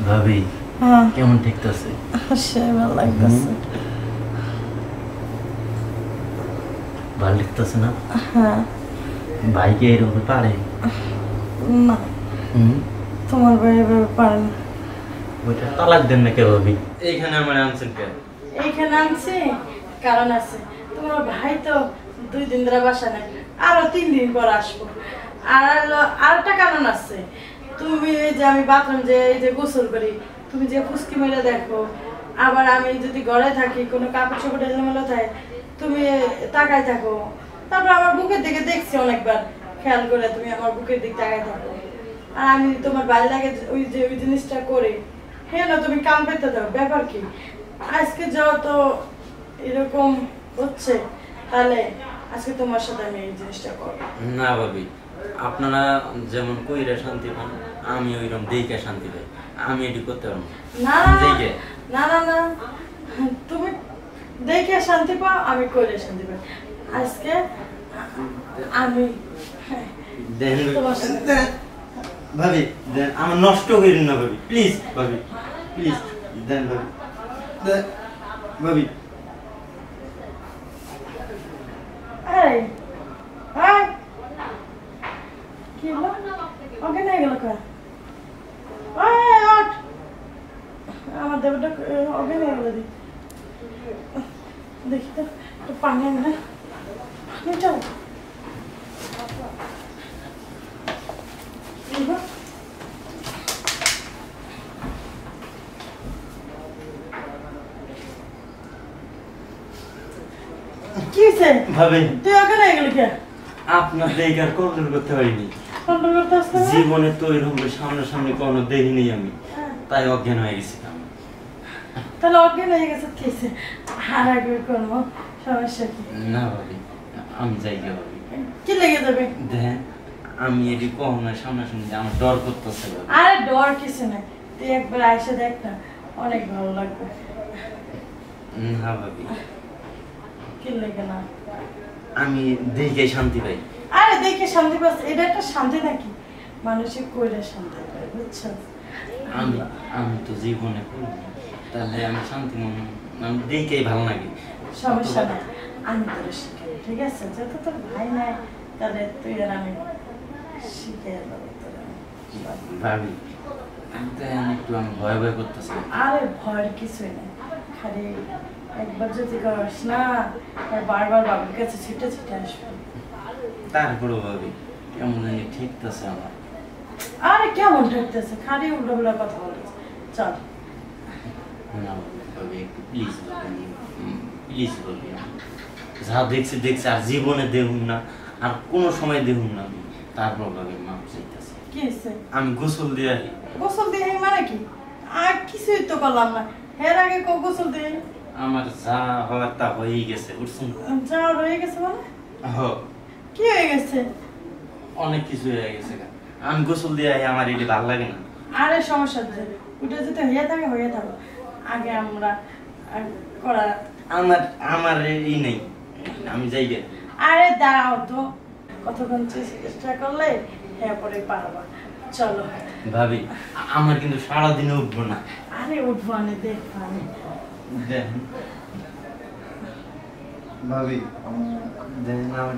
ভাবি হ্যাঁ। কেমন ঠেকতেছে? ভালো লাগতেছে। ভালো লিখতেছে না? হ্যাঁ। ভাইকে এরকম পারে? না। তোমার ভাই এভাবে পারে না। ওইটা তালাক দেন না কে ভাবি। এইখানে আমার আনছেন কে এইখানে আনছি? কারণ আছে। তোমার ভাই তো দুই দিন ধরে বাসা নাই। আরও তিন দিন পর আসব। আর হলো- আরেকটা কারণ আছে। তুমি যে আমি বাথরুম যে এই যে গোসল করি, তুমি যে ফুসকি মেরে দেখো, আবার আমি যদি ঘরে থাকি, কোনো কাপড় চোপড় এলোমেলো থাকে, তুমি তাকায় থাকো। তারপর আমার বুকের দিকে দেখছি অনেকবার, খেয়াল করে তুমি আমার বুকের দিকে তাকায় থাকো। আর আমি তোমার বাড়ি লাগে ওই যে ওই জিনিসটা করি হ্যাঁ না, তুমি কাম পেতে দাও, ব্যাপার কি? আজকে যাও তো এরকম হচ্ছে, তাহলে আজকে তোমার সাথে আমি এই জিনিসটা করব। না ভাবি। আপনারা যেমন কইরা শান্তি পান আমি ওইরকম দেখে শান্তি পাই। আমি এটি করতে পারব না। না না, দেখে। না না না। তুমি দেখে শান্তি পাও আমি করে শান্তি পাই। আজকে আমি দেন। ভাবি দেন। আমার নষ্ট করেন না ভাবি। প্লিজ ভাবি। প্লিজ দেন ভাবি। ভাবি এই এই কি হলো ওকে নিয়ে গেল কে এই ওঠ আমার দেবটা ওকে নিয়ে গেল দি দেখি তো একটু পানি আন না পানিটাও এই গো। কি হয়েছে ভাবি তুই ওকে নিয়ে গেলি কে আপনার দেখে আর কন্ট্রোল করতে পারিনি কন্ট্রোল করতে আসতে না? জীবনে তো এরকম সামনাসামনি কোনো দেখিনি আমি। হ্যাঁ। তাই অজ্ঞান হয়ে গেছিলাম তাহলে অজ্ঞান হয়ে গেছে কিসে আর আগে করব সমস্যা কি? না ভাবি আমি যাই গে ভাবি। কি লেগে যাবে? দেখেন আমি এটি কখনো সামনাসামনি যে আমার ডর করতেছে আরে ডর কিছু নাই তুই একবার আইসা দেখ না অনেক ভালো লাগবে। না ভাবি। কি লেগে না? আমি দেখে শান্তি পাই। দেখে শান্তি পাস এটা একটা শান্তি নাকি? মানুষের কইলে শান্তি পায় বুঝছ? আমি আমি তো জীবনে করিনি তাহলে আমি শান্তি মন আমি দেখেই ভালো লাগে। সমস্যা নাই আমি তোর শিখাই ঠিক আছে? যত তোর ভাই নাই তাহলে তুই আর আমি শিখে দেবো তোর। আমি। ভাবি দেখেন একটু আমি ভয় ভয় করতেছি। আরে ভয়ের কিছুই নেই খালি একবার যদি করিস না বারবার বাবুর কাছে ছুটে ছুটে আসবে। তারপরেও ভাবি কেমন জানি ঠিকতেছে আমার। আরে কেমন ঠকতেছে? খালি উল্টো উল্টো কথা বলেছে চল। না ভাবি একটু প্লিজ ভাবি প্লিজ ভাবি যা দেখছি দেখছি আর জীবনে দেখুন না আর কোনো সময় দেখুন না তারপর ভাবি মাপ চাইতেছি। কি হয়েছে? আমি গোসল দিয়ে গোসল দিয়ে মানে কি? আর কিছুই তো করলাম না। এর আগে কো গোসল দিয়ে আমার যা হওয়ার তা হয়েই গেছে বুঝছেন? যা রয়ে গেছে মানে? হ কি হয়ে গেছে? অনেক কিছু হয়ে গেছে আমি গোসল দিয়ে আমার এটি ভালো লাগে না। আরে সমস্যা নেই ওটা যদি হয়ে থাকে হয়ে থাকো। আগে আমরা করা আমার আমার এই নেই। আমি যাই গে আরে দাঁড়াও তো। কতক্ষণ চেষ্টা করলে হ্যাঁ পরে পারবা। চলো। ভাবি আমার কিন্তু সারাদিনে উঠবো না। আরে উঠবো আনে দেখব আমি ভাবি দেখেন আমার